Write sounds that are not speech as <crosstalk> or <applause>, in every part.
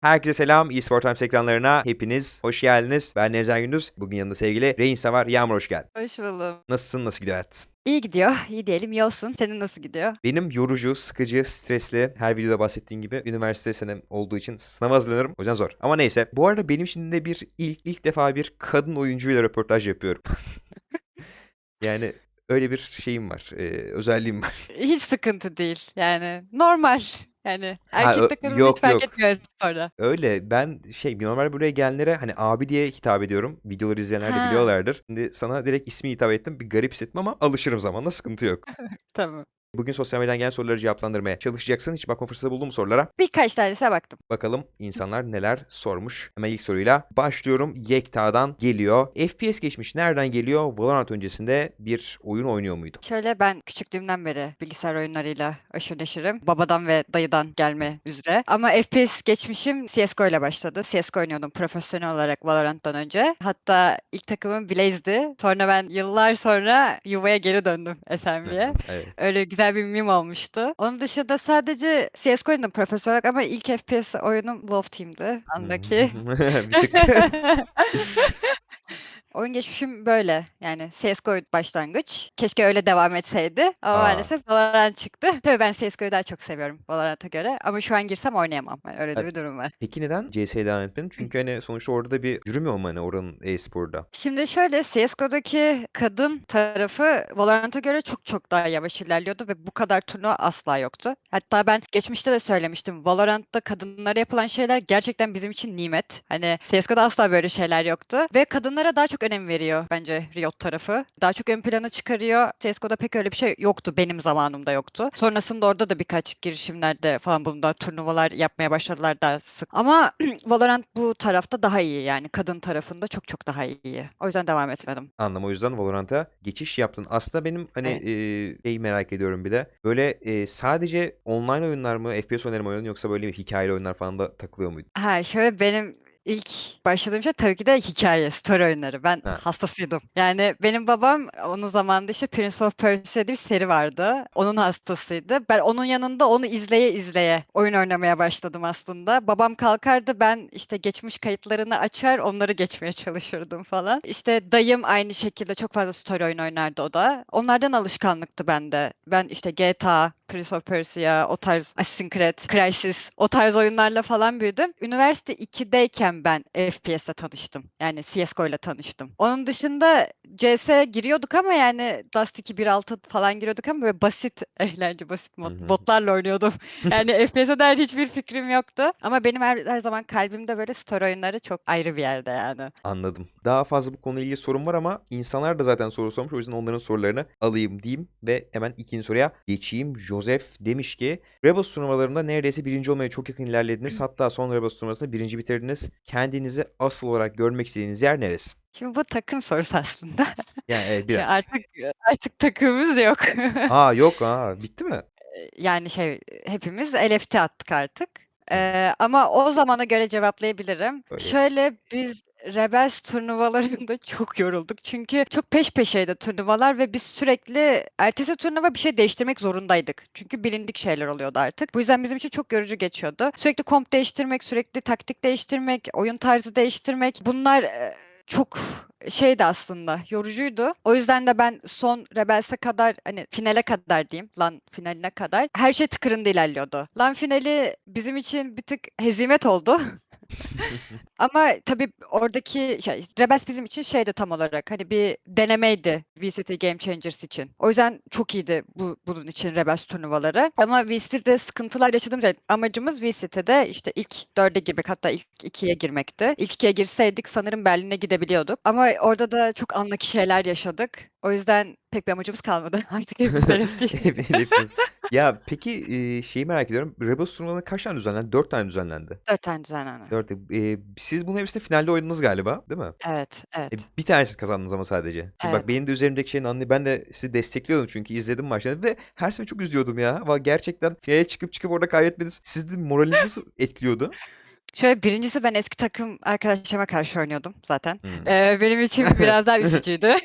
Herkese selam. eSport Times ekranlarına hepiniz hoş geldiniz. Ben Nevzen Gündüz. Bugün yanında sevgili Reynsa var. Yağmur hoş geldin. Hoş buldum. Nasılsın? Nasıl gidiyor hayat? İyi gidiyor. İyi diyelim. iyi olsun. Senin nasıl gidiyor? Benim yorucu, sıkıcı, stresli, her videoda bahsettiğin gibi üniversite senem olduğu için sınava hazırlanıyorum. O yüzden zor. Ama neyse. Bu arada benim için de bir ilk, ilk defa bir kadın oyuncuyla röportaj yapıyorum. <laughs> yani öyle bir şeyim var. e, özelliğim var. Hiç sıkıntı değil. Yani normal. Yani Ha, erkek ö- takımı yok, hiç fark yok. etmiyor sonra. Öyle ben şey normal buraya gelenlere hani abi diye hitap ediyorum. Videoları izleyenler de Ha. biliyorlardır. Şimdi sana direkt ismi hitap ettim. Bir garip hissettim ama alışırım zamanla sıkıntı yok. <laughs> Tamam. Bugün sosyal medyadan gelen soruları cevaplandırmaya çalışacaksın. Hiç bakma fırsatı buldun mu sorulara? Birkaç tanesine baktım. Bakalım insanlar neler sormuş. Hemen ilk soruyla başlıyorum. Yekta'dan geliyor. FPS geçmiş nereden geliyor? Valorant öncesinde bir oyun oynuyor muydu? Şöyle ben küçüklüğümden beri bilgisayar oyunlarıyla aşırı neşirim. Babadan ve dayıdan gelme üzere. Ama FPS geçmişim CSGO ile başladı. CSGO oynuyordum profesyonel olarak Valorant'tan önce. Hatta ilk takımım Blaze'di. Sonra ben yıllar sonra yuvaya geri döndüm SMB'ye. <laughs> evet. Öyle güzel bir meme olmuştu. Onun dışında sadece CSGO oynadım profesyonel olarak ama ilk FPS oyunum Wolf Team'di. Andaki. <laughs> bir tık. <laughs> Oyun geçmişim böyle. Yani CSGO başlangıç. Keşke öyle devam etseydi. Ama Aa. maalesef Valorant çıktı. Tabii ben CSGO'yu daha çok seviyorum Valorant'a göre. Ama şu an girsem oynayamam. Yani öyle de bir durum var. Peki neden CS'ye devam etmedin? Çünkü hani sonuçta orada da bir yürüm yok mu hani oranın e-sporda? Şimdi şöyle CSGO'daki kadın tarafı Valorant'a göre çok çok daha yavaş ilerliyordu ve bu kadar turnuva asla yoktu. Hatta ben geçmişte de söylemiştim. Valorant'ta kadınlara yapılan şeyler gerçekten bizim için nimet. Hani CSGO'da asla böyle şeyler yoktu ve kadınlara daha çok önem veriyor bence Riot tarafı. Daha çok ön plana çıkarıyor. CSGO'da pek öyle bir şey yoktu. Benim zamanımda yoktu. Sonrasında orada da birkaç girişimlerde falan bunda turnuvalar yapmaya başladılar daha sık. Ama <clears throat> Valorant bu tarafta daha iyi yani kadın tarafında çok çok daha iyi. O yüzden devam etmedim. Anlam o yüzden Valorant'a geçiş yaptın. Aslında benim hani Evet. eee, şeyi merak ediyorum bir de. Böyle eee, sadece online oyunlar mı, FPS oyunları mı oynadın yoksa böyle hikayeli oyunlar falan da takılıyor muydun? Ha şöyle benim ilk başladığım şey tabii ki de hikaye, story oyunları. Ben Ha. hastasıydım. Yani benim babam onun zamanında işte Prince of Persia diye bir seri vardı. Onun hastasıydı. Ben onun yanında onu izleye izleye oyun oynamaya başladım aslında. Babam kalkardı ben işte geçmiş kayıtlarını açar onları geçmeye çalışırdım falan. İşte dayım aynı şekilde çok fazla story oyun oynardı o da. Onlardan alışkanlıktı bende. Ben işte GTA, Prince of Persia, o tarz Assassin's Creed, Crysis, o tarz oyunlarla falan büyüdüm. Üniversite 2'deyken ben FPS'le tanıştım. Yani CSGO ile tanıştım. Onun dışında CS giriyorduk ama yani Dust 2 1.6 falan giriyorduk ama böyle basit <laughs> eğlence, basit mod, botlarla oynuyordum. <laughs> Yani FPS'e dair hiçbir fikrim yoktu. Ama benim her, her zaman kalbimde böyle story oyunları çok ayrı bir yerde yani. Anladım. Daha fazla bu konuyla ilgili sorum var ama insanlar da zaten soru sormuş. O yüzden onların sorularını alayım diyeyim ve hemen ikinci soruya geçeyim. Joseph demiş ki Rebels turnuvalarında neredeyse birinci olmaya çok yakın ilerlediniz. Hatta son Rebels turnuvasında birinci bitirdiniz. Kendinizi asıl olarak görmek istediğiniz yer neresi? Şimdi bu takım sorusu aslında. Yani evet, biraz. artık artık takımımız yok. <laughs> Aa yok aa bitti mi? yani şey hepimiz LFT attık artık. Ee, ama o zamana göre cevaplayabilirim. Öyle. Şöyle biz Rebels turnuvalarında <laughs> çok yorulduk. Çünkü çok peş peşeydi turnuvalar ve biz sürekli ertesi turnuva bir şey değiştirmek zorundaydık. Çünkü bilindik şeyler oluyordu artık. Bu yüzden bizim için çok yorucu geçiyordu. Sürekli komp değiştirmek, sürekli taktik değiştirmek, oyun tarzı değiştirmek. Bunlar e, çok şeydi aslında yorucuydu. O yüzden de ben son Rebels'e kadar hani finale kadar diyeyim lan finaline kadar her şey tıkırında ilerliyordu. Lan finali bizim için bir tık hezimet oldu. <laughs> Ama tabii oradaki şey, Rebels bizim için şeydi tam olarak hani bir denemeydi VCT Game Changers için. O yüzden çok iyiydi bu bunun için Rebels turnuvaları. Ama VCT'de sıkıntılar yaşadığımız için amacımız VCT'de işte ilk dörde girmek hatta ilk ikiye girmekti. İlk ikiye girseydik sanırım Berlin'e gidebiliyorduk. Ama orada da çok anlaki şeyler yaşadık. O yüzden pek bir amacımız kalmadı. <laughs> Artık hepimiz. <laughs> Ya peki e, şeyi merak ediyorum. Rebels turnuvalarında kaç tane düzenlendi? Dört tane düzenlendi. Dört tane düzenlendi. Dört. E, siz bunun hepsinde finalde oynadınız galiba, değil mi? Evet, evet. E, bir tanesi kazandınız ama sadece. Şimdi bak Evet. benim de üzerimdeki şeyin anlı ben de sizi destekliyordum çünkü izledim maçları ve her sefer çok üzülüyordum ya. Ama gerçekten finale çıkıp çıkıp orada kaybetmeniz sizin moralinizi nasıl etkiliyordu? Şöyle birincisi ben eski takım arkadaşlarıma karşı oynuyordum zaten. Hmm. Ee, benim için biraz daha <laughs> üzücüydü. <laughs>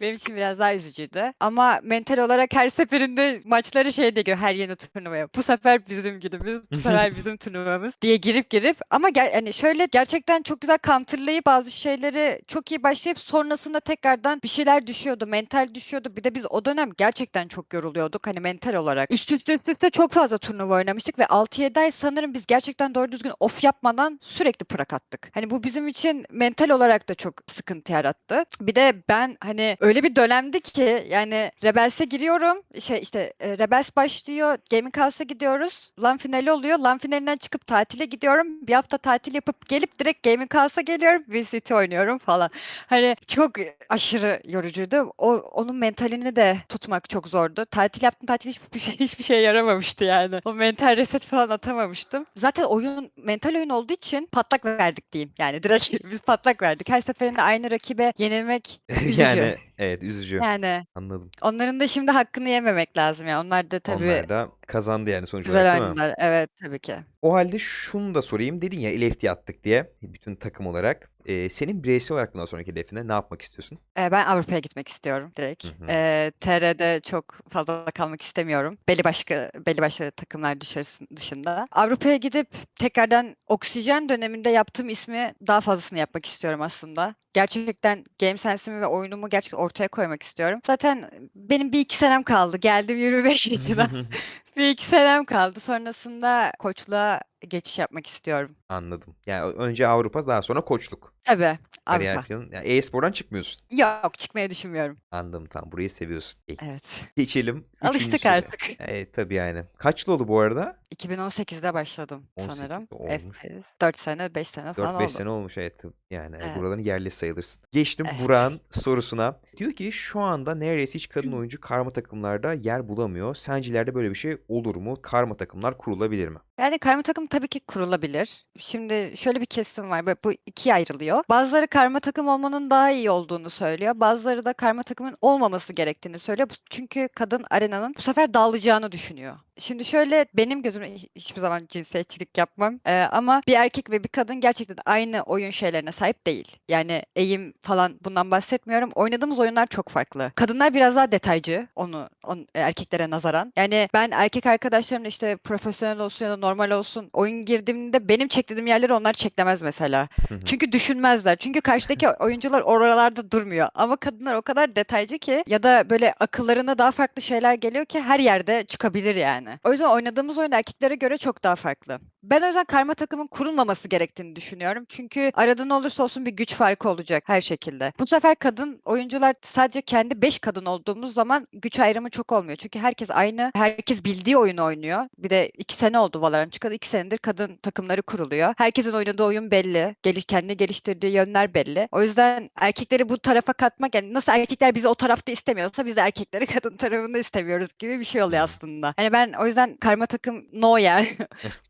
benim için biraz daha üzücüydü. Ama mental olarak her seferinde maçları şey diyor her yeni turnuvaya. Bu sefer bizim günümüz, bu sefer <laughs> bizim turnuvamız diye girip girip ama ger- hani şöyle gerçekten çok güzel counterlayıp bazı şeyleri çok iyi başlayıp sonrasında tekrardan bir şeyler düşüyordu. Mental düşüyordu. Bir de biz o dönem gerçekten çok yoruluyorduk hani mental olarak. Üst üste üst üste çok fazla turnuva oynamıştık ve 6-7 ay sanırım biz gerçekten doğru düzgün off yapmadan sürekli prak attık. Hani bu bizim için mental olarak da çok sıkıntı yarattı. Bir de ben hani öyle bir dönemdi ki yani Rebels'e giriyorum. Şey işte e, Rebels başlıyor. Gaming House'a gidiyoruz. LAN finali oluyor. LAN finalinden çıkıp tatile gidiyorum. Bir hafta tatil yapıp gelip direkt Gaming House'a geliyorum. VCT oynuyorum falan. Hani çok aşırı yorucuydu. O onun mentalini de tutmak çok zordu. Tatil yaptım. Tatil hiçbir şey <laughs> hiçbir şey yaramamıştı yani. O mental reset falan atamamıştım. Zaten oyun mental oyun olduğu için patlak verdik diyeyim. Yani direkt <laughs> biz patlak verdik. Her seferinde aynı rakibe yenilmek <laughs> üzücü. yani evet üzücü. Yani Anladım. onların da şimdi hakkını yememek lazım ya. Onlar da tabii Onlar da kazandı yani sonuç güzel olarak değil mi? Evet tabii ki. O halde şunu da sorayım. Dedin ya LFT attık diye bütün takım olarak. Ee, senin bireysel olarak bundan sonraki hedefine ne yapmak istiyorsun? Ee, ben Avrupa'ya gitmek istiyorum direkt. Hı hı. Ee, TR'de çok fazla kalmak istemiyorum. Belli başka belli başlı takımlar dışında. Avrupa'ya gidip tekrardan oksijen döneminde yaptığım ismi daha fazlasını yapmak istiyorum aslında. Gerçekten game sense'imi ve oyunumu gerçekten ortaya koymak istiyorum. Zaten benim bir iki senem kaldı. Geldim 25 yaşına. <laughs> bir iki senem kaldı. Sonrasında koçluğa geçiş yapmak istiyorum. Anladım. Yani önce Avrupa daha sonra koçluk. Tabii Kariyer Avrupa. planın. Yani e-spordan çıkmıyorsun. Yok çıkmayı düşünmüyorum. Anladım tamam. Burayı seviyorsun. İyi. Evet. Geçelim. Alıştık artık. Evet tabii yani. Kaçlı oldu bu arada? 2018'de başladım 18 sanırım. olmuş. FPS. 4 sene, 5 sene falan 4-5 oldu. sene olmuş evet. Yani Evet. buraların yerli sayılırsın. Geçtim Evet. Burak'ın sorusuna. Diyor ki şu anda neredeyse hiç kadın oyuncu karma takımlarda yer bulamıyor. Sence ileride böyle bir şey olur mu? Karma takımlar kurulabilir mi? Yani karma takım tabii ki kurulabilir. Şimdi şöyle bir kesim var. Bu ikiye ayrılıyor. Bazıları karma takım olmanın daha iyi olduğunu söylüyor. Bazıları da karma takımın olmaması gerektiğini söylüyor. Çünkü kadın arenanın bu sefer dağılacağını düşünüyor. Şimdi şöyle benim gözümde hi- hiçbir zaman cinsiyetçilik yapmam. Ee, ama bir erkek ve bir kadın gerçekten aynı oyun şeylerine sahip değil. Yani eğim falan bundan bahsetmiyorum. Oynadığımız oyunlar çok farklı. Kadınlar biraz daha detaycı onu, on, erkeklere nazaran. Yani ben erkek arkadaşlarımla işte profesyonel olsun ya da normal olsun oyun girdiğimde benim çektiğim yerleri onlar çeklemez mesela. Çünkü düşünmezler. Çünkü karşıdaki <laughs> oyuncular oralarda durmuyor. Ama kadınlar o kadar detaycı ki ya da böyle akıllarına daha farklı şeyler geliyor ki her yerde çıkabilir yani. O yüzden oynadığımız oyun erkeklere göre çok daha farklı. Ben o yüzden karma takımın kurulmaması gerektiğini düşünüyorum. Çünkü arada ne olursa olsun bir güç farkı olacak her şekilde. Bu sefer kadın oyuncular sadece kendi 5 kadın olduğumuz zaman güç ayrımı çok olmuyor. Çünkü herkes aynı, herkes bildiği oyunu oynuyor. Bir de 2 sene oldu Valorant çıkalı. 2 senedir kadın takımları kuruluyor. Herkesin oynadığı oyun belli. Gel kendi geliştirdiği yönler belli. O yüzden erkekleri bu tarafa katmak yani nasıl erkekler bizi o tarafta istemiyorsa biz de erkekleri <laughs> kadın tarafında istemiyoruz gibi bir şey oluyor aslında. Hani ben o yüzden karma takım no yani.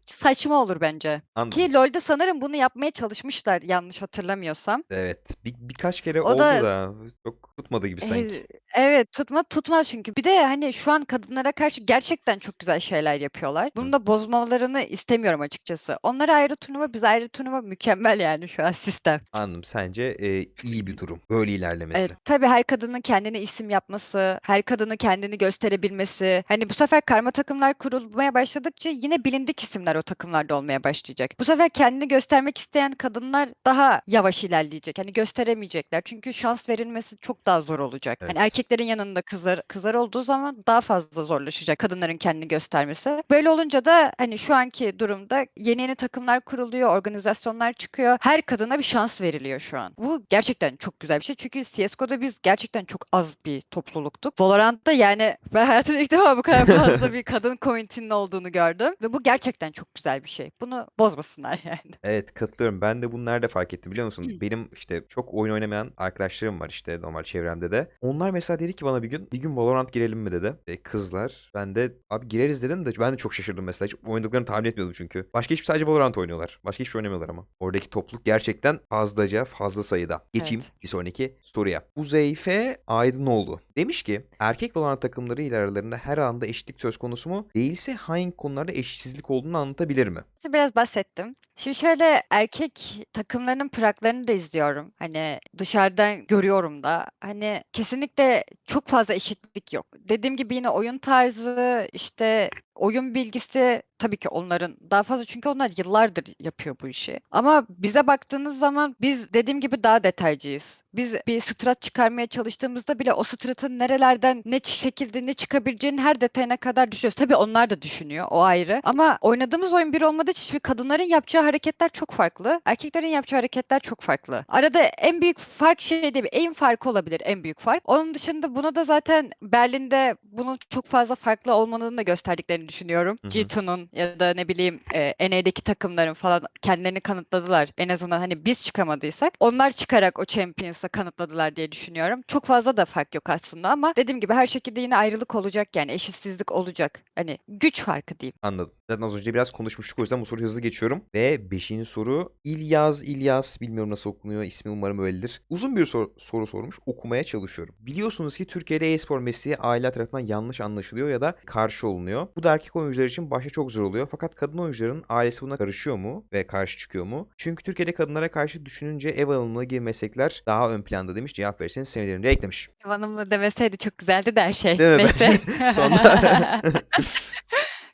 Saçma olur bence. Anladım. Ki LoL'de sanırım bunu yapmaya çalışmışlar yanlış hatırlamıyorsam. Evet. Bir, birkaç kere O oldu da- da çok tutmadı gibi sanki. Ee, evet tutma tutmaz çünkü. Bir de hani şu an kadınlara karşı gerçekten çok güzel şeyler yapıyorlar. Bunu da bozmalarını istemiyorum açıkçası. Onlar ayrı turnuva, biz ayrı turnuva mükemmel yani şu an <laughs> sistem. Anladım. Sence e, iyi bir durum. Böyle ilerlemesi. Evet, tabii her kadının kendine isim yapması, her kadının kendini gösterebilmesi. Hani bu sefer karma takımlar kurulmaya başladıkça yine bilindik isimler o takımlarda olmaya başlayacak. Bu sefer kendini göstermek isteyen kadınlar daha yavaş ilerleyecek. Hani gösteremeyecekler. Çünkü şans verilmesi çok daha zor olacak. Hani Evet. erkeklerin yanında kızlar kızlar olduğu zaman daha fazla zorlaşacak kadınların kendini göstermesi. Böyle olunca da hani şu anki durumda yeni yeni takımlar kuruluyor, organizasyonlar çıkıyor. Her kadına bir şans veriliyor şu an. Bu gerçekten çok güzel bir şey. Çünkü CS:GO'da biz gerçekten çok az bir topluluktuk. Valorant'ta yani ben hayatımda ilk defa bu kadar fazla <laughs> bir kadın community'nin olduğunu gördüm ve bu gerçekten çok güzel bir şey. Bunu bozmasınlar <laughs> yani. Evet katılıyorum. Ben de bunu nerede fark ettim biliyor musun? Hı. Benim işte çok oyun oynamayan arkadaşlarım var işte normal çevremde de. Onlar mesela dedi ki bana bir gün bir gün Valorant girelim mi dedi. E, kızlar. Ben de abi gireriz dedim de ben de çok şaşırdım mesela. Hiç oynadıklarını tahmin etmiyordum çünkü. Başka hiçbir sadece Valorant oynuyorlar. Başka hiçbir şey oynamıyorlar ama. Oradaki topluluk gerçekten fazlaca fazla sayıda. Geçeyim Evet. bir sonraki soruya. Uzeyfe Aydınoğlu demiş ki erkek Valorant takımları ile aralarında her anda eşitlik söz konusu mu? Değilse hangi konularda eşitsizlik olduğunu tanıtabilir mi? Biraz bahsettim. Şimdi şöyle erkek takımlarının pıraklarını da izliyorum. Hani dışarıdan görüyorum da. Hani kesinlikle çok fazla eşitlik yok. Dediğim gibi yine oyun tarzı, işte oyun bilgisi tabii ki onların daha fazla çünkü onlar yıllardır yapıyor bu işi. Ama bize baktığınız zaman biz dediğim gibi daha detaycıyız. Biz bir strat çıkarmaya çalıştığımızda bile o stratın nerelerden ne şekilde ne çıkabileceğinin her detayına kadar düşünüyoruz. Tabii onlar da düşünüyor o ayrı. Ama oynadığımız oyun bir olmadığı için kadınların yapacağı hareketler çok farklı. Erkeklerin yapacağı hareketler çok farklı. Arada en büyük fark şey değil, aim farkı olabilir en büyük fark. Onun dışında bunu da zaten Berlin'de bunun çok fazla farklı olmadığını da gösterdiklerini düşünüyorum. Hı hı. G2'nun ya da ne bileyim e, NA'deki takımların falan kendilerini kanıtladılar. En azından hani biz çıkamadıysak onlar çıkarak o Champions'a kanıtladılar diye düşünüyorum. Çok fazla da fark yok aslında ama dediğim gibi her şekilde yine ayrılık olacak yani eşitsizlik olacak. Hani güç farkı diyeyim. Anladım. Zaten az önce biraz konuşmuştuk o yüzden bu soruyu hızlı geçiyorum. Ve 5. soru İlyas İlyas bilmiyorum nasıl okunuyor ismi umarım öyledir. Uzun bir sor- soru sormuş okumaya çalışıyorum. Biliyorsunuz ki Türkiye'de e-spor mesleği aileler tarafından yanlış anlaşılıyor ya da karşı olunuyor. Bu da erkek oyuncular için başta çok zor oluyor. Fakat kadın oyuncuların ailesi buna karışıyor mu ve karşı çıkıyor mu? Çünkü Türkiye'de kadınlara karşı düşününce ev hanımlığı gibi meslekler daha ön planda demiş. Cevap verirseniz sevinirim diye eklemiş. Ev hanımlı demeseydi çok güzeldi de her şey. Değil mi? Neyse. <laughs> Sonunda- <laughs>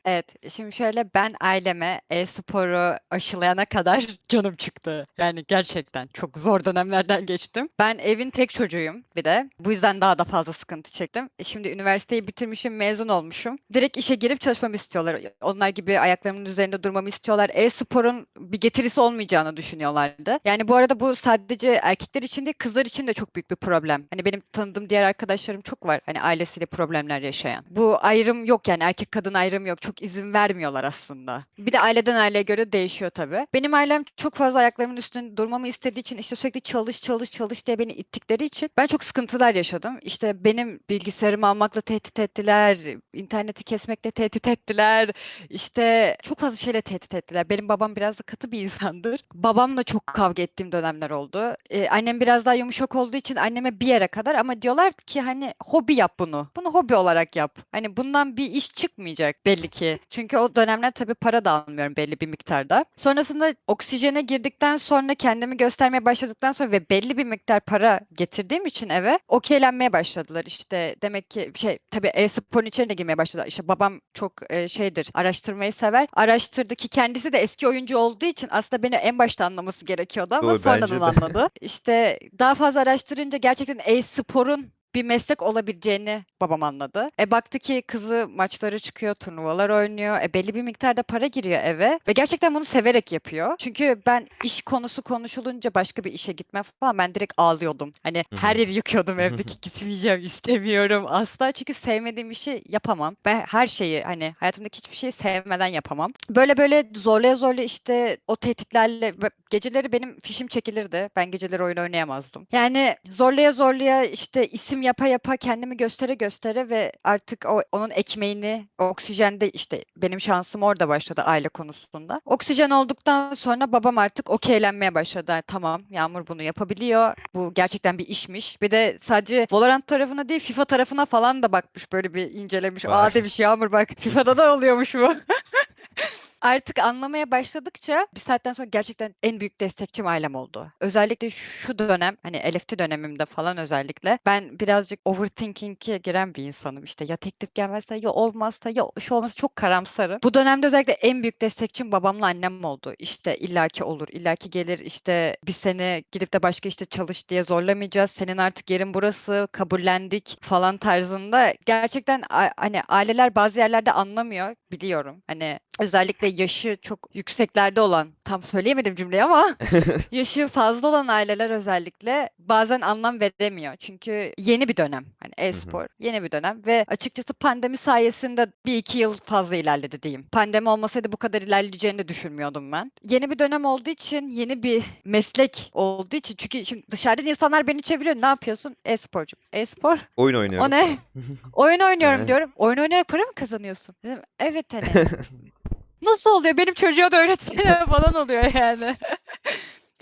Evet, şimdi şöyle ben aileme e-sporu aşılayana kadar <laughs> canım çıktı. Yani gerçekten çok zor dönemlerden geçtim. Ben evin tek çocuğuyum bir de. Bu yüzden daha da fazla sıkıntı çektim. E Şimdi üniversiteyi bitirmişim, mezun olmuşum. Direkt işe girip çalışmamı istiyorlar. Onlar gibi ayaklarımın üzerinde durmamı istiyorlar. E-sporun bir getirisi olmayacağını düşünüyorlardı. Yani bu arada bu sadece erkekler için değil, kızlar için de çok büyük bir problem. Hani benim tanıdığım diğer arkadaşlarım çok var. Hani ailesiyle problemler yaşayan. Bu ayrım yok yani erkek kadın ayrımı yok. Çok izin vermiyorlar aslında. Bir de aileden aileye göre değişiyor tabii. Benim ailem çok fazla ayaklarımın üstünde durmamı istediği için işte sürekli çalış çalış çalış diye beni ittikleri için ben çok sıkıntılar yaşadım. İşte benim bilgisayarımı almakla tehdit ettiler, interneti kesmekle tehdit ettiler. İşte çok fazla şeyle tehdit ettiler. Benim babam biraz da katı bir insandır. Babamla çok kavga ettiğim dönemler oldu. Ee, annem biraz daha yumuşak olduğu için anneme bir yere kadar ama diyorlar ki hani hobi yap bunu. Bunu hobi olarak yap. Hani bundan bir iş çıkmayacak belli ki. Çünkü o dönemler tabii para da almıyorum belli bir miktarda. Sonrasında oksijene girdikten sonra kendimi göstermeye başladıktan sonra ve belli bir miktar para getirdiğim için eve okeylenmeye başladılar. İşte demek ki şey tabii e-sporun içine girmeye başladılar. İşte babam çok e, şeydir araştırmayı sever. Araştırdı ki kendisi de eski oyuncu olduğu için aslında beni en başta anlaması gerekiyordu ama Doğru, sonradan anladı. İşte daha fazla araştırınca gerçekten e-sporun bir meslek olabileceğini babam anladı. E baktı ki kızı maçlara çıkıyor, turnuvalar oynuyor. E belli bir miktarda para giriyor eve ve gerçekten bunu severek yapıyor. Çünkü ben iş konusu konuşulunca başka bir işe gitme falan ben direkt ağlıyordum. Hani her yeri yıkıyordum evdeki gitmeyeceğim, istemiyorum asla. Çünkü sevmediğim işi yapamam. Ben her şeyi hani hayatımdaki hiçbir şeyi sevmeden yapamam. Böyle böyle zorlaya zorlaya işte o tehditlerle geceleri benim fişim çekilirdi. Ben geceleri oyun oynayamazdım. Yani zorlaya zorlaya işte isim yapa yapa kendimi göstere göstere ve artık o onun ekmeğini oksijende işte benim şansım orada başladı aile konusunda. Oksijen olduktan sonra babam artık okeylenmeye başladı. Yani Tamam Yağmur bunu yapabiliyor. Bu gerçekten bir işmiş. Bir de sadece Valorant tarafına değil FIFA tarafına falan da bakmış böyle bir incelemiş. Aa demiş Yağmur bak <laughs> FIFA'da da oluyormuş bu. <laughs> Artık anlamaya başladıkça bir saatten sonra gerçekten en büyük destekçim ailem oldu. Özellikle şu dönem hani LFT dönemimde falan özellikle ben birazcık overthinking'e giren bir insanım. İşte ya teklif gelmezse ya olmazsa ya şu olmazsa çok karamsarım. Bu dönemde özellikle en büyük destekçim babamla annem oldu. İşte illaki olur, illaki gelir işte bir sene gidip de başka işte çalış diye zorlamayacağız. Senin artık yerin burası, kabullendik falan tarzında. Gerçekten hani aileler bazı yerlerde anlamıyor biliyorum. Hani özellikle yaşı çok yükseklerde olan, tam söyleyemedim cümleyi ama <laughs> yaşı fazla olan aileler özellikle bazen anlam veremiyor. Çünkü yeni bir dönem. Hani e-spor yeni bir dönem ve açıkçası pandemi sayesinde bir iki yıl fazla ilerledi diyeyim. Pandemi olmasaydı bu kadar ilerleyeceğini de düşünmüyordum ben. Yeni bir dönem olduğu için, yeni bir meslek olduğu için çünkü şimdi dışarıdan insanlar beni çeviriyor. Ne yapıyorsun? E-sporcu. E-spor? Oyun oynuyorum. O ne? <laughs> Oyun oynuyorum diyorum. Oyun oynayarak para mı kazanıyorsun? Dedim, evet <laughs> hani. Nasıl oluyor? Benim çocuğa da öğretsene <laughs> falan oluyor yani.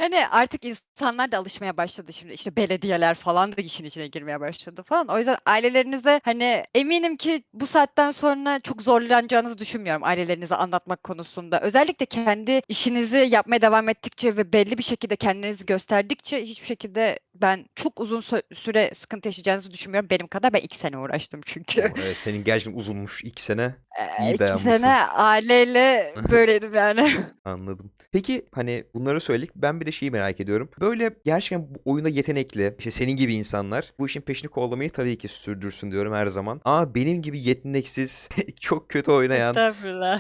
Yani artık insanlar da alışmaya başladı şimdi. İşte belediyeler falan da işin içine girmeye başladı falan. O yüzden ailelerinize hani eminim ki bu saatten sonra çok zorlanacağınızı düşünmüyorum ailelerinize anlatmak konusunda. Özellikle kendi işinizi yapmaya devam ettikçe ve belli bir şekilde kendinizi gösterdikçe hiçbir şekilde ben çok uzun sü- süre sıkıntı yaşayacağınızı düşünmüyorum. Benim kadar ben iki sene uğraştım çünkü. O, evet senin gerçekten uzunmuş iki sene. Ee, İyi iki dayanmışsın. sene aileyle böyleydim yani. <laughs> Anladım. Peki hani bunları söyledik. Ben bir de şeyi merak ediyorum. Böyle gerçekten bu oyunda yetenekli, işte senin gibi insanlar bu işin peşini kovalamayı tabii ki sürdürsün diyorum her zaman. Ama benim gibi yeteneksiz, <laughs> çok kötü oynayan,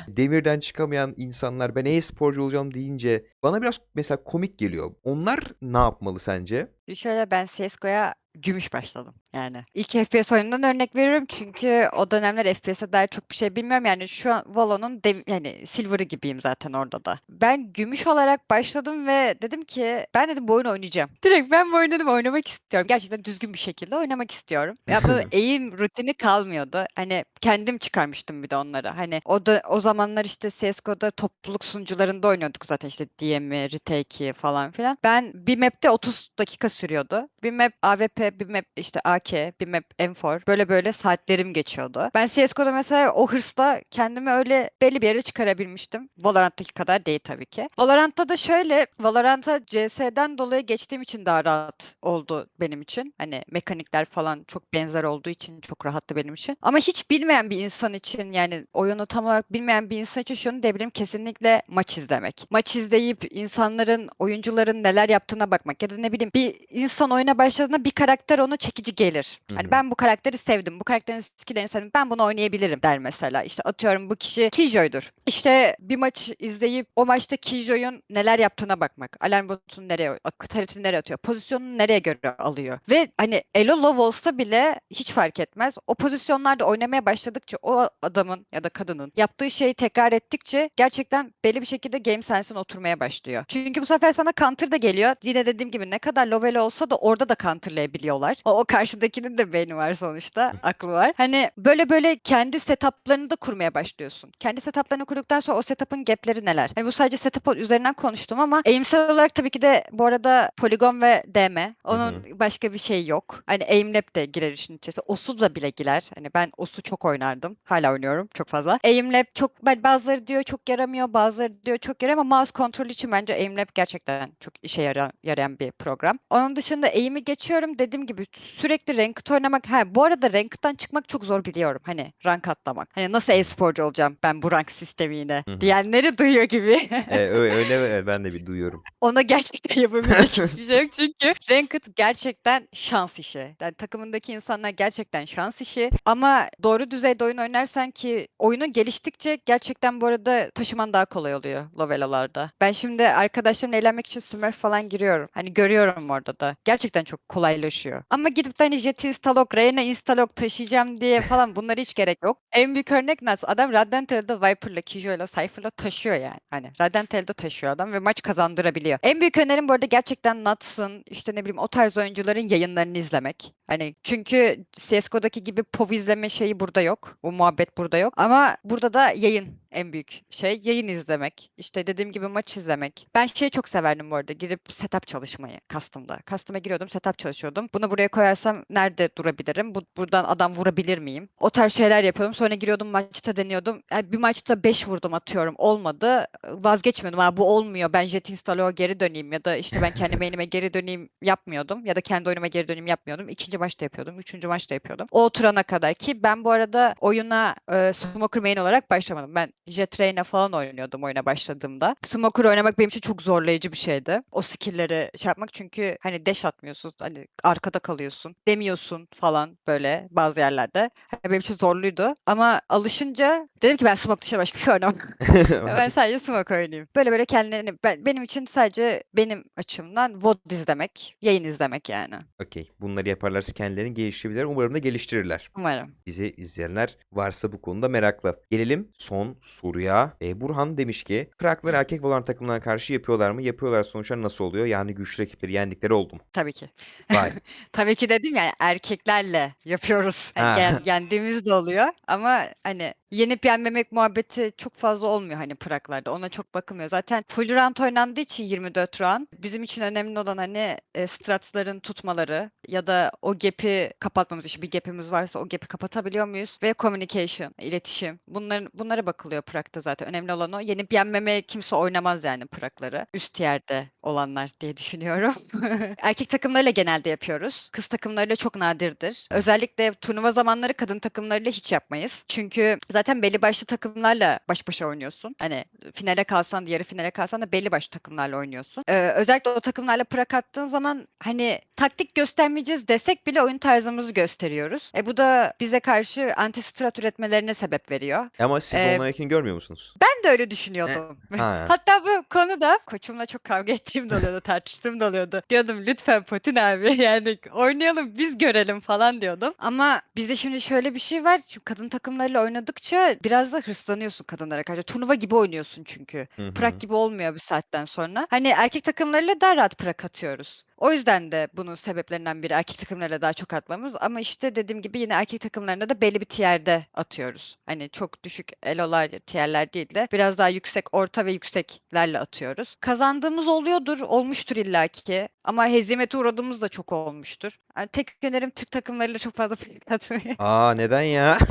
demirden çıkamayan insanlar ben e-sporcu olacağım deyince bana biraz mesela komik geliyor. Onlar ne yapmalı sence? Şöyle ben CSGO'ya gümüş başladım yani. İlk FPS oyunundan örnek veriyorum çünkü o dönemler FPS'e dair çok bir şey bilmiyorum. Yani şu an Valo'nun dev- yani Silver'ı gibiyim zaten orada da. Ben gümüş olarak başladım ve dedim ki ben dedim bu oyunu oynayacağım. <laughs> Direkt ben bu oyunu dedim oynamak istiyorum. Gerçekten düzgün bir şekilde oynamak istiyorum. Ya bu <laughs> eğim rutini kalmıyordu. Hani kendim çıkarmıştım bir de onları. Hani o da o zamanlar işte CSGO'da topluluk sunucularında oynuyorduk zaten işte DM'i, Retake'i falan filan. Ben bir map'te 30 dakika sürüyordu. Bir map AWP, bir map işte AK, bir map M4. Böyle böyle saatlerim geçiyordu. Ben CSGO'da mesela o hırsla kendimi öyle belli bir yere çıkarabilmiştim. Valorant'taki kadar değil tabii ki. Valorant'ta da şöyle, Valorant'a CS'den dolayı geçtiğim için daha rahat oldu benim için. Hani mekanikler falan çok benzer olduğu için çok rahattı benim için. Ama hiç bilmeyen bir insan için yani oyunu tam olarak bilmeyen bir insan için şunu diyebilirim kesinlikle maç izlemek. Maç izleyip insanların, oyuncuların neler yaptığına bakmak ya da ne bileyim bir insan oyuna başladığında bir karakter ona çekici gelir. Hı Hani ben bu karakteri sevdim, bu karakterin skillerini sevdim, ben bunu oynayabilirim der mesela. İşte atıyorum bu kişi Killjoy'dur. İşte bir maç izleyip o maçta Killjoy'un neler yaptığına bakmak. Alarm botunu nereye, taretini nereye atıyor, pozisyonunu nereye göre alıyor. Ve hani elo low olsa bile hiç fark etmez. O pozisyonlarda oynamaya başladıkça o adamın ya da kadının yaptığı şeyi tekrar ettikçe gerçekten belli bir şekilde game sense'in oturmaya başlıyor. Çünkü bu sefer sana counter da geliyor. Yine dediğim gibi ne kadar low elo olsa da orada da counterlayabiliyorlar. O, o karşıdakinin de beyni var sonuçta, aklı var. Hani böyle böyle kendi setuplarını da kurmaya başlıyorsun. Kendi setuplarını kurduktan sonra o setup'ın gap'leri neler? Hani bu sadece setup üzerinden konuştum ama aimsel olarak tabii ki de bu arada poligon ve DM. Onun başka bir şey yok. Hani aimlab de girer işin içerisine. OSU da bile girer. Hani ben OSU çok oynardım. Hala oynuyorum çok fazla. Aimlab çok ben bazıları diyor çok yaramıyor, bazıları diyor çok yaramıyor ama mouse kontrolü için bence aimlab gerçekten çok işe yara- yarayan bir program. Onun dışında aim'i geçiyorum. Dediğim gibi sürekli ranked oynamak. Ha bu arada ranked'dan çıkmak çok zor biliyorum. Hani rank atlamak. Hani nasıl e-sporcu olacağım ben bu rank sistemiyle Hı hı. diyenleri duyuyor gibi. <laughs> Ee, öyle, öyle ben de bir duyuyorum. Ona gerçekten <laughs> yapabilecek hiçbir şey yok çünkü Ranked gerçekten şans işi. Yani takımındaki insanlar gerçekten şans işi. Ama doğru düzeyde oyun oynarsan ki oyunu geliştikçe gerçekten bu arada taşıman daha kolay oluyor Lovelalarda. Ben şimdi arkadaşlarımla eğlenmek için Smurf falan giriyorum. Hani görüyorum orada da. Gerçekten çok kolaylaşıyor. Ama gidip de hani Jet Instalok, Reyna Instalok taşıyacağım diye falan bunlara hiç gerek yok. En büyük örnek nasıl? Adam Radiant Hell'de Viper'la, Kijo'yla, Cypher'la taşıyor yani. Hani Radiant Hell'de taşıyor adam ve maç kazandırabiliyor. En büyük önerim bu arada gerçekten Nuts'ın işte ne bileyim o tarz oyuncuların yayınlarını izlemek. Hani çünkü CSGO'daki gibi POV izleme şeyi burada yok. Bu muhabbet burada yok. Ama burada da yayın en büyük şey. Yayın izlemek. İşte dediğim gibi maç izlemek. Ben şeyi çok severdim bu arada. Girip setup çalışmayı custom'da. Custom'a giriyordum, setup çalışıyordum. Bunu buraya koyarsam nerede durabilirim? Bu, buradan adam vurabilir miyim? O tarz şeyler yapıyordum. Sonra giriyordum maçta deniyordum. Yani bir maçta 5 vurdum atıyorum. Olmadı. Vazgeçmiyordum. Ha bu olmuyor. Ben jet install'a geri döneyim ya da işte ben kendi main'ime geri döneyim yapmıyordum. Ya da kendi oyunuma geri döneyim yapmıyordum. İkinci maçta yapıyordum. Üçüncü maçta yapıyordum. O oturana kadar ki ben bu arada oyuna e, Smoker main olarak başlamadım. Ben Jet Reyna falan oynuyordum oyuna başladığımda. Smoker oynamak benim için çok zorlayıcı bir şeydi. O skill'leri şey yapmak çünkü hani dash atmıyorsun. Hani arkada kalıyorsun. Demiyorsun falan böyle bazı yerlerde. Hani benim için zorluydu. Ama alışınca dedim ki ben smoke dışında başka bir şey oynamam. <laughs> ben sadece smoke oynayayım. Böyle böyle kendilerini ben, benim için sadece benim açımdan VOD izlemek, yayın izlemek yani. Okey. Bunları yaparlarsa kendilerini geliştirebilirler. Umarım da geliştirirler. Umarım. Bizi izleyenler varsa bu konuda meraklı. Gelelim son soruya. E, Burhan demiş ki Kraklar erkek Valorant takımlarına karşı yapıyorlar mı? Yapıyorlar sonuçlar nasıl oluyor? Yani güçlü rakipleri yendikleri oldu mu? Tabii ki. Vay. <laughs> Tabii ki dedim yani erkeklerle yapıyoruz. Ha. gen- <laughs> yendiğimiz de oluyor ama hani yenip yenmemek muhabbeti çok fazla olmuyor hani Prag'larda. Ona çok bakılmıyor. Zaten full round oynandığı için 24 round bizim için önemli olan hani e, stratsların tutmaları ya da o gap'i kapatmamız için bir gap'imiz varsa o gap'i kapatabiliyor muyuz? Ve communication, iletişim. Bunların bunlara bakılıyor Prag'da zaten. Önemli olan o. Yenip yenmemeye kimse oynamaz yani Prag'ları. Üst yerde olanlar diye düşünüyorum. <laughs> Erkek takımlarıyla genelde yapıyoruz. Kız takımlarıyla çok nadirdir. Özellikle turnuva zamanları kadın takımlarıyla hiç yapmayız. Çünkü zaten belli başlı takımlarla baş başa oynuyorsun. Hani finale kalsan da yarı finale kalsan da belli başlı takımlarla oynuyorsun. Ee, özellikle o takımlarla prak attığın zaman hani taktik göstermeyeceğiz desek bile oyun tarzımızı gösteriyoruz. E bu da bize karşı anti strat üretmelerine sebep veriyor. Ama siz Ee, onlarınkini görmüyor musunuz? Ben de öyle düşünüyordum. <laughs> Ha. Hatta bu konuda koçumla çok kavga ettiğim de oluyordu, tartıştığım da oluyordu. Diyordum lütfen Putin abi <laughs> yani oynayalım biz görelim falan diyordum. Ama bizde şimdi şöyle bir şey var. Şimdi kadın takımlarıyla oynadıkça biraz da hırslanıyorsun kadınlara karşı. Turnuva gibi oynuyorsun çünkü. Hı hı. Prak gibi olmuyor bir saatten sonra. Hani erkek takımlarıyla daha rahat prak atıyoruz. O yüzden de bunun sebeplerinden biri erkek takımlarıyla daha çok atmamız. Ama işte dediğim gibi yine erkek takımlarında da belli bir tier'de atıyoruz. Hani çok düşük elolar, tier'ler değil de biraz daha yüksek, orta ve yükseklerle atıyoruz. Kazandığımız oluyordur, olmuştur illaki. Ama hezimete uğradığımız da çok olmuştur. Yani tek önerim Türk takımlarıyla çok fazla prak atmayı. Aa neden ya? <laughs>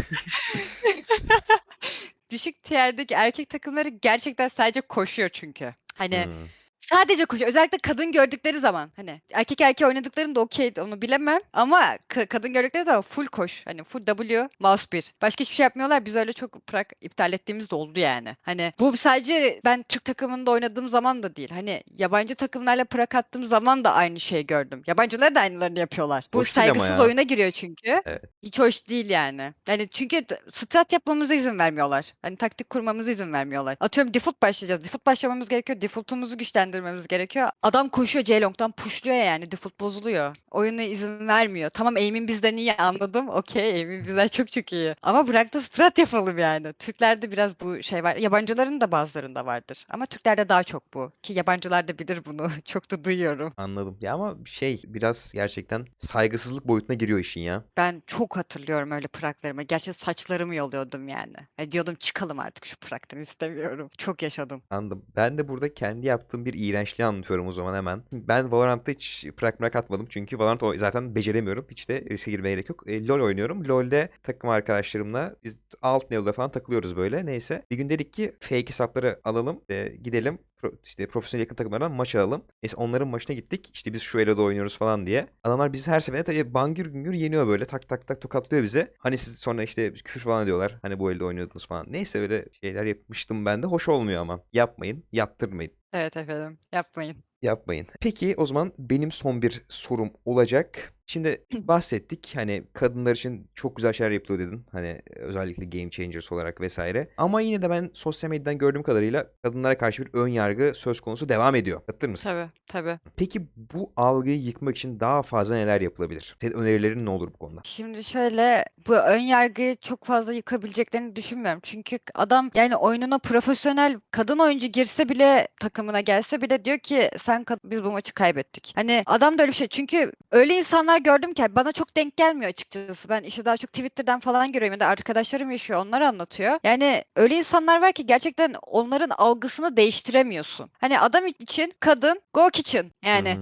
Düşük tier'deki erkek takımları gerçekten sadece koşuyor çünkü. Hani Hmm. Sadece koşuyor. Özellikle kadın gördükleri zaman hani erkek erkeğe oynadıklarında okey onu bilemem ama ka- kadın gördükleri zaman full koş. Hani full W mouse 1. Başka hiçbir şey yapmıyorlar. Biz öyle çok prak iptal ettiğimiz de oldu yani. Hani bu sadece ben Türk takımında oynadığım zaman da değil. Hani yabancı takımlarla prak attığım zaman da aynı şeyi gördüm. Yabancılar da aynılarını yapıyorlar. Bu Hoş değil ama saygısız ya. oyuna giriyor çünkü. Evet. Hiç hoş değil yani. Yani çünkü strat yapmamıza izin vermiyorlar. Hani taktik kurmamıza izin vermiyorlar. Atıyorum default başlayacağız. Default başlamamız gerekiyor. Default'umuzu güçlendirmemiz gerekiyor. Adam koşuyor C-Long'dan pushluyor yani. Default bozuluyor. Oyuna izin vermiyor. Tamam aim'in bizden iyi anladım. Okey aim'in bizden çok çok iyi. Ama bırak da strat yapalım yani. Türklerde biraz bu şey var. Yabancıların da bazılarında vardır. Ama Türklerde daha çok bu. Ki yabancılar da bilir bunu. <laughs> çok da duyuyorum. Anladım. Ya ama şey biraz gerçekten saygısızlık boyutuna giriyor işin ya. Ben çok hatırlıyorum öyle pıraklarımı. Gerçi saçlarımı yoluyordum yani. E, diyordum çıkalım artık şu pıraktan istemiyorum. Çok yaşadım. Anladım. Ben de burada kendi yaptığım bir iğrençliği anlatıyorum o zaman hemen. Ben Valorant'ta hiç prak mrak atmadım çünkü Valorant zaten beceremiyorum. Hiç de riske girmeye gerek yok. E, LoL oynuyorum. LoL'de takım arkadaşlarımla biz alt level'da falan takılıyoruz böyle. Neyse. Bir gün dedik ki fake hesapları alalım. e, gidelim işte profesyonel yakın takımlardan maç alalım. Neyse onların maçına gittik. İşte biz şu elo'da oynuyoruz falan diye. Adamlar bizi her seferinde tabii bangür güngür yeniyor böyle. Tak tak tak tokatlıyor bize. Hani siz sonra işte küfür falan ediyorlar. Hani bu elde oynuyordunuz falan. Neyse öyle şeyler yapmıştım ben de. Hoş olmuyor ama. Yapmayın. Yaptırmayın. Evet efendim. Yapmayın. Yapmayın. Peki o zaman benim son bir sorum olacak. Şimdi bahsettik hani kadınlar için çok güzel şeyler yapılıyor dedin. Hani özellikle game changers olarak vesaire. Ama yine de ben sosyal medyadan gördüğüm kadarıyla kadınlara karşı bir ön yargı söz konusu devam ediyor. Katılır mısın? Tabii tabii. Peki bu algıyı yıkmak için daha fazla neler yapılabilir? Senin önerilerin ne olur bu konuda? Şimdi şöyle bu ön yargıyı çok fazla yıkabileceklerini düşünmüyorum. Çünkü adam yani oyununa profesyonel kadın oyuncu girse bile takımına gelse bile diyor ki sen biz bu maçı kaybettik. Hani adam da öyle bir şey. Çünkü öyle insanlar gördüm ki bana çok denk gelmiyor açıkçası. Ben işte daha çok Twitter'dan falan görüyorum ya da arkadaşlarım yaşıyor onlar anlatıyor. Yani öyle insanlar var ki gerçekten onların algısını değiştiremiyorsun. Hani adam için kadın go kitchen yani.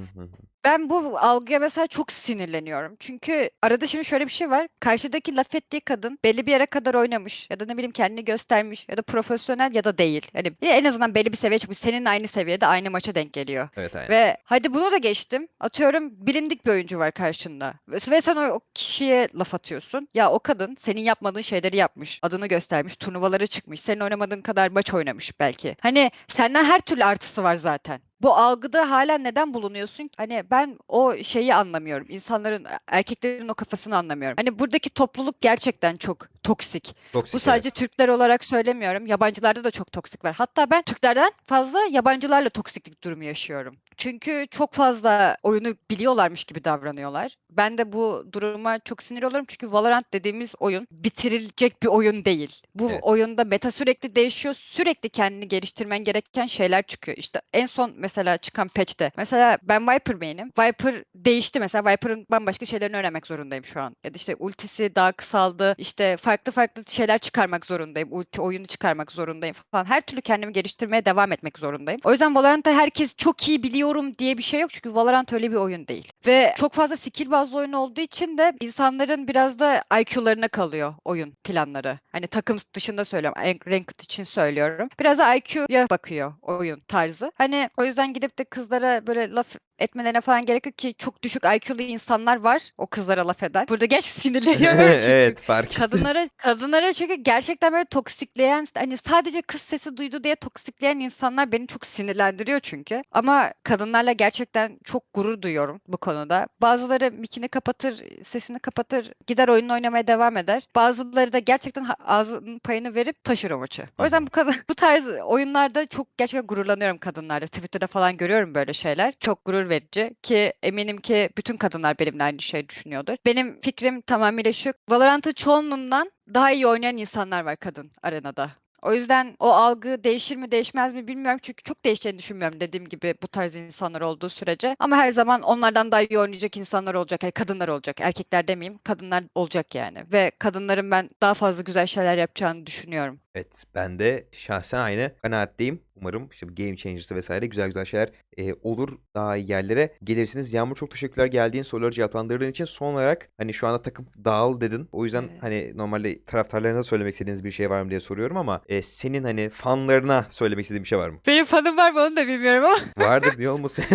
Ben bu algıya mesela çok sinirleniyorum. Çünkü arada şimdi şöyle bir şey var. Karşıdaki laf ettiği kadın belli bir yere kadar oynamış ya da ne bileyim kendini göstermiş ya da profesyonel ya da değil. Hani en azından belli bir seviyeye çıkmış. Seninle aynı seviyede aynı maça denk geliyor. Evet aynen. Ve hadi bunu da geçtim. Atıyorum bilindik bir oyuncu var karşında. Ve ve sen o, o kişiye laf atıyorsun. Ya o kadın senin yapmadığın şeyleri yapmış. Adını göstermiş. Turnuvalara çıkmış. Senin oynamadığın kadar maç oynamış belki. Hani senden her türlü artısı var zaten. Bu algıda hala neden bulunuyorsun? Hani ben o şeyi anlamıyorum. İnsanların, erkeklerin o kafasını anlamıyorum. Hani buradaki topluluk gerçekten çok toksik. Toksik, Bu evet. sadece Türkler olarak söylemiyorum. Yabancılarda da çok toksik var. Hatta ben Türklerden fazla yabancılarla toksiklik durumu yaşıyorum. Çünkü çok fazla oyunu biliyorlarmış gibi davranıyorlar. Ben de bu duruma çok sinir oluyorum çünkü Valorant dediğimiz oyun bitirilecek bir oyun değil. Bu Evet. oyunda meta sürekli değişiyor. Sürekli kendini geliştirmen gereken şeyler çıkıyor. İşte en son mesela çıkan patch'te. Mesela ben Viper main'im. Viper değişti mesela. Viper'ın bambaşka şeylerini öğrenmek zorundayım şu an. Ya da işte ultisi daha kısaldı. İşte farklı farklı şeyler çıkarmak zorundayım. Ulti oyunu çıkarmak zorundayım falan. Her türlü kendimi geliştirmeye devam etmek zorundayım. O yüzden Valorant'ta herkes çok iyi biliyorum diye bir şey yok. Çünkü Valorant öyle bir oyun değil. Ve çok fazla skill bazlı oyun olduğu için de insanların biraz da IQ'larına kalıyor oyun planları. Hani takım dışında söylüyorum. Ranked için söylüyorum. Biraz da IQ'ya bakıyor oyun tarzı. Hani o yüzden gidip de kızlara böyle laf etmelerine falan gerek yok ki çok düşük IQ'lu insanlar var o kızlara laf eden. Burada geç sinirleniyorum çünkü. evet fark ettim. Kadınlara kadınlara çünkü gerçekten böyle toksikleyen hani sadece kız sesi duydu diye toksikleyen insanlar beni çok sinirlendiriyor çünkü. Ama kadınlarla gerçekten çok gurur duyuyorum bu konuda. Bazıları mikini kapatır, sesini kapatır, gider oyun oynamaya devam eder. Bazıları da gerçekten ağzının payını verip taşır o maçı. O yüzden bu kadın <laughs> bu tarz oyunlarda çok gerçekten gururlanıyorum kadınlarla. Twitter'da falan görüyorum böyle şeyler. Çok gurur verici ki eminim ki bütün kadınlar benimle aynı şey düşünüyordur. Benim fikrim tamamıyla şu. Valorant'ı çoğunluğundan daha iyi oynayan insanlar var kadın arenada. O yüzden o algı değişir mi değişmez mi bilmiyorum. Çünkü çok değişeceğini düşünmüyorum dediğim gibi bu tarz insanlar olduğu sürece. Ama her zaman onlardan daha iyi oynayacak insanlar olacak. Yani kadınlar olacak. Erkekler demeyeyim. Kadınlar olacak yani. Ve kadınların ben daha fazla güzel şeyler yapacağını düşünüyorum. Evet ben de şahsen aynı kanaatteyim. Umarım işte Game Changers'ı vesaire güzel güzel şeyler e, olur. Daha iyi yerlere gelirsiniz. Yağmur çok teşekkürler geldiğin soruları cevaplandırdığın için. Son olarak hani şu anda takım dağıl dedin. O yüzden Evet. hani normalde taraftarlarına söylemek istediğiniz bir şey var mı diye soruyorum ama e, senin hani fanlarına söylemek istediğin bir şey var mı? Benim fanım var mı onu da bilmiyorum ama. <laughs> Vardır niye olmasın?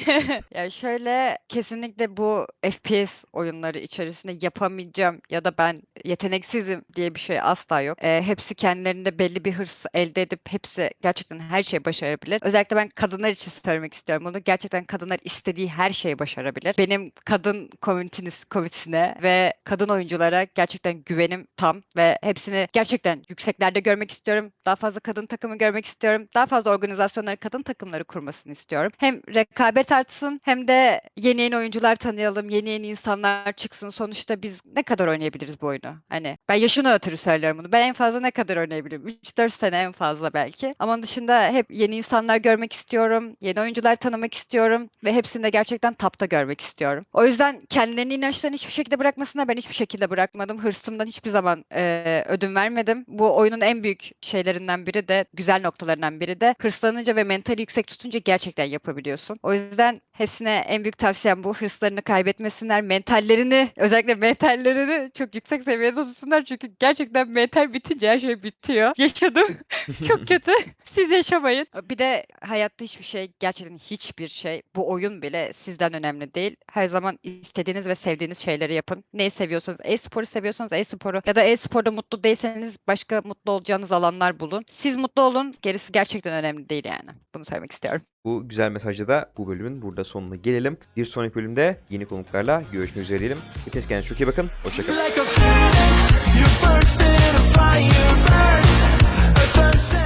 <laughs> ya şöyle kesinlikle bu FPS oyunları içerisinde yapamayacağım ya da ben yeteneksizim diye bir şey asla yok. Ee, hepsi kendilerinde belli bir hırs elde edip hepsi gerçekten her şeyi başarabilir. Özellikle ben kadınlar için söylemek istiyorum bunu. Gerçekten kadınlar istediği her şeyi başarabilir. Benim kadın komünitesine ve kadın oyunculara gerçekten güvenim tam ve hepsini gerçekten yükseklerde görmek istiyorum. Daha fazla kadın takımı görmek istiyorum. Daha fazla organizasyonları kadın takımları kurmasını istiyorum. Hem rekabet artsın hem de yeni yeni oyuncular tanıyalım. Yeni yeni insanlar çıksın. Sonuçta biz ne kadar oynayabiliriz bu oyunu? Hani ben yaşına ötürü söylüyorum bunu. Ben en fazla ne kadar oynayabilirim? 3-4 sene en fazla belki. Ama onun dışında hep yeni insanlar görmek istiyorum. Yeni oyuncular tanımak istiyorum. Ve hepsini de gerçekten tapta görmek istiyorum. O yüzden kendilerini inançlarını hiçbir şekilde bırakmasınlar. Ben hiçbir şekilde bırakmadım. Hırsımdan hiçbir zaman eee, ödün vermedim. Bu oyunun en büyük şeylerinden biri de güzel noktalarından biri de hırslanınca ve mentali yüksek tutunca gerçekten yapabiliyorsun. O yüzden hepsine en büyük tavsiyem bu. Hırslarını kaybetmesinler. Mentallerini özellikle mentallerini çok yüksek seviyede tutsunlar. Çünkü gerçekten mental bitince her şey bitiyor. Yaşadım. <laughs> <laughs> çok kötü. Siz yaşamayın. Bir de hayatta hiçbir şey gerçekten hiçbir şey bu oyun bile sizden önemli değil. Her zaman istediğiniz ve sevdiğiniz şeyleri yapın. Neyi seviyorsanız e-sporu seviyorsanız e-sporu ya da e-sporda mutlu değilseniz başka mutlu olacağınız alanlar bulun. Siz mutlu olun. Gerisi gerçekten önemli değil yani. Bunu söylemek istiyorum. Bu güzel mesajla da bu bölümün burada sonuna gelelim. Bir sonraki bölümde yeni konuklarla görüşmek üzere diyelim. Hepiniz kendinize çok iyi bakın. Hoşçakalın. Like You burst in a fire a.